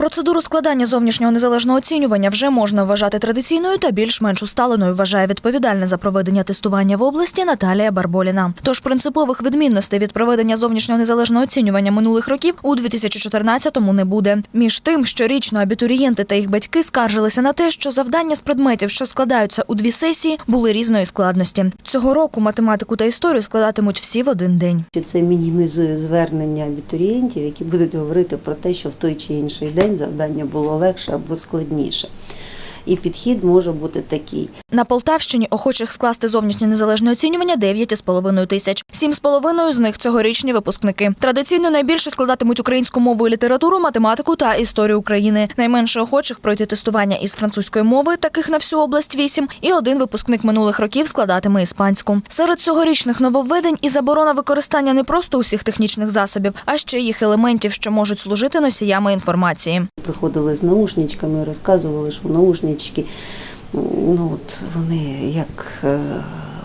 Процедуру складання зовнішнього незалежного оцінювання вже можна вважати традиційною та більш-менш усталеною, вважає відповідальна за проведення тестування в області Наталія Барболіна. Тож принципових відмінностей від проведення зовнішнього незалежного оцінювання минулих років у 2014-му не буде. Між тим, щорічно абітурієнти та їх батьки скаржилися на те, що завдання з предметів, що складаються у дві сесії, були різної складності. Цього року математику та історію складатимуть всі в один день. це мінімізує звернення абітурієнтів, які будуть говорити про те, що в той чи інший день завдання було легше або складніше. І підхід може бути такий. На Полтавщині охочих скласти зовнішнє незалежне оцінювання 9,5 тисяч. 7,5 з них цьогорічні випускники. Традиційно найбільше складатимуть українську мову і літературу, математику та історію України. Найменше охочих пройти тестування із французької мови, таких на всю область 8, і один випускник минулих років складатиме іспанську. Серед цьогорічних нововведень і заборона використання не просто усіх технічних засобів, а ще їх елементів, що можуть служити носіями інформації. Приходили з наушничками розказували, що наушнички, ну от вони як е,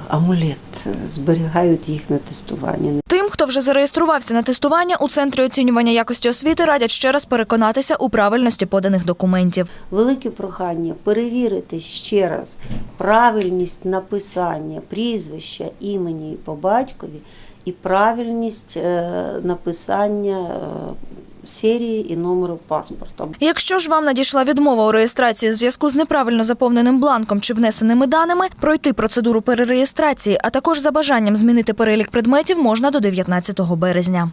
амулет зберігають їх на тестуванні. Тим, хто вже зареєструвався на тестування у центрі оцінювання якості освіти, радять ще раз переконатися у правильності поданих документів. Велике прохання перевірити ще раз правильність написання прізвища, імені і по батькові і правильність е, написання е, серії і номеру паспорта. Якщо ж вам надійшла відмова у реєстрації в зв'язку з неправильно заповненим бланком чи внесеними даними, пройти процедуру перереєстрації, а також за бажанням змінити перелік предметів можна до 19 березня.